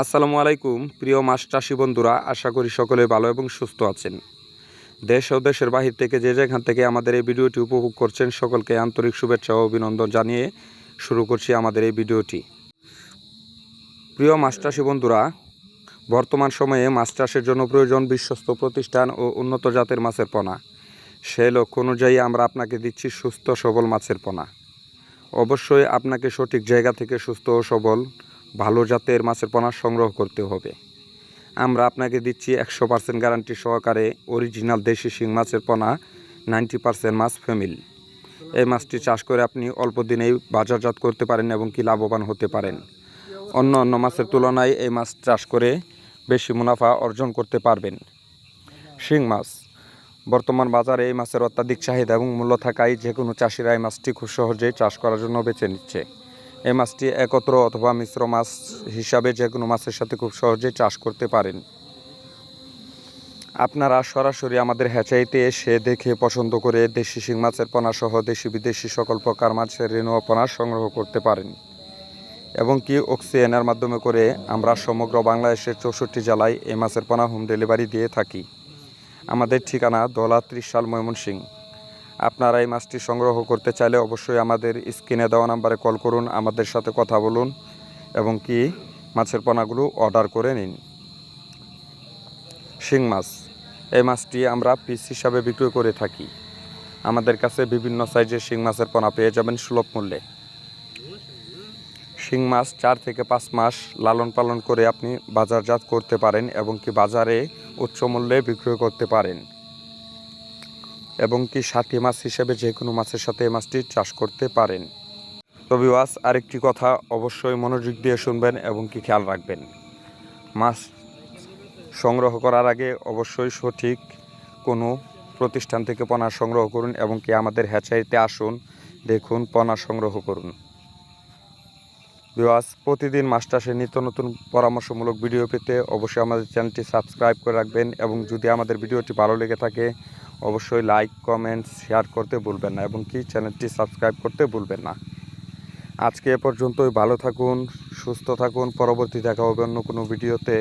আসসালামু আলাইকুম, প্রিয় মাছ চাষি বন্ধুরা আশা করি সকলে ভালো এবং সুস্থ আছেন। দেশ ও দেশের বাহির থেকে যে যেখান থেকে আমাদের এই ভিডিওটি উপভোগ করছেন, সকলকে আন্তরিক শুভেচ্ছা ও অভিনন্দন জানিয়ে শুরু করছি আমাদের এই ভিডিওটি। প্রিয় মাছ চাষি বন্ধুরা বর্তমান সময়ে মাছ চাষের জন্য প্রয়োজন বিশ্বস্ত প্রতিষ্ঠান ও উন্নত জাতের মাছের পোনা। সেই লক্ষ্য অনুযায়ী আমরা আপনাকে দিচ্ছি সুস্থ সবল মাছের পোনা। অবশ্যই আপনাকে সঠিক জায়গা থেকে সুস্থ ও সবল ভালো জাতের মাছের পোনা সংগ্রহ করতে হবে। আমরা আপনাকে দিচ্ছি একশো পার্সেন্ট গ্যারান্টি সহকারে অরিজিনাল দেশি শিং মাছের পোনা নাইনটি পার্সেন্ট মাছ ফ্যামিলি এই মাছটি চাষ করে আপনি অল্প দিনেই বাজারজাত করতে পারেন এবং কি লাভবান হতে পারেন। অন্য অন্য মাছের তুলনায় এই মাছ চাষ করে বেশি মুনাফা অর্জন করতে পারবেন। শিং মাছ, বর্তমান বাজারে এই মাছের অত্যাধিক চাহিদা এবং মূল্য থাকায় যে কোনো চাষিরা এই মাছটি খুব সহজেই চাষ করার জন্য বেছে নিচ্ছে। এই মাছটি একত্র অথবা মিশ্র মাছ হিসাবে যে কোনো মাছের সাথে খুব সহজেই চাষ করতে পারেন। আপনারা সরাসরি আমাদের হ্যাচাইতে এসে দেখে পছন্দ করে দেশি শিং মাছের পোনা সহ দেশি বিদেশি সকল প্রকার মাছের রেণু ও পোনা সংগ্রহ করতে পারেন। এবং কি অক্সিজেনের মাধ্যমে করে আমরা সমগ্র বাংলাদেশের চৌষট্টি জেলায় এই মাছের পোনা হোম ডেলিভারি দিয়ে থাকি। আমাদের ঠিকানা দোলা ত্রিশ সাল ময়মনসিং আপনারা এই মাছটি সংগ্রহ করতে চাইলে অবশ্যই আমাদের স্ক্রিনে দেওয়া নাম্বারে কল করুন, আমাদের সাথে কথা বলুন এবং কি মাছের পোনাগুলো অর্ডার করে নিন। শিং মাছ, এই মাছটি আমরা পিস হিসাবে বিক্রি করে থাকি। আমাদের কাছে বিভিন্ন সাইজের শিং মাছের পোনা পেয়ে যাবেন সুলভ মূল্যে। শিং মাছ চার থেকে পাঁচ মাস লালন পালন করে আপনি বাজারজাত করতে পারেন এবং কি বাজারে উচ্চ মূল্যে বিক্রয় করতে পারেন। এবং কি সাথী মাছ হিসেবে যে কোনো মাছের সাথে এই মাছটি চাষ করতে পারেন। তবে ওয়াস আরেকটি কথা অবশ্যই মনোযোগ দিয়ে শুনবেন এবং কি খেয়াল রাখবেন। মাছ সংগ্রহ করার আগে অবশ্যই সঠিক কোনো প্রতিষ্ঠান থেকে পণা সংগ্রহ করুন এবং কি আমাদের হ্যাচারিতে আসুন, দেখুন পণা সংগ্রহ করুন। বিওয়াস প্রতিদিন চাষের নিত্য নতুন পরামর্শমূলক ভিডিও পেতে অবশ্যই আমাদের চ্যানেলটি সাবস্ক্রাইব করে রাখবেন এবং যদি আমাদের ভিডিওটি ভালো লেগে থাকে অবশ্যই লাইক কমেন্ট শেয়ার করতে ভুলবেন না এবং কি চ্যানেলটি সাবস্ক্রাইব করতে ভুলবেন না। আজকে এ পর্যন্তই, ভালো থাকুন, সুস্থ থাকুন, পরবর্তী দেখা হবে অন্য কোনো ভিডিওতে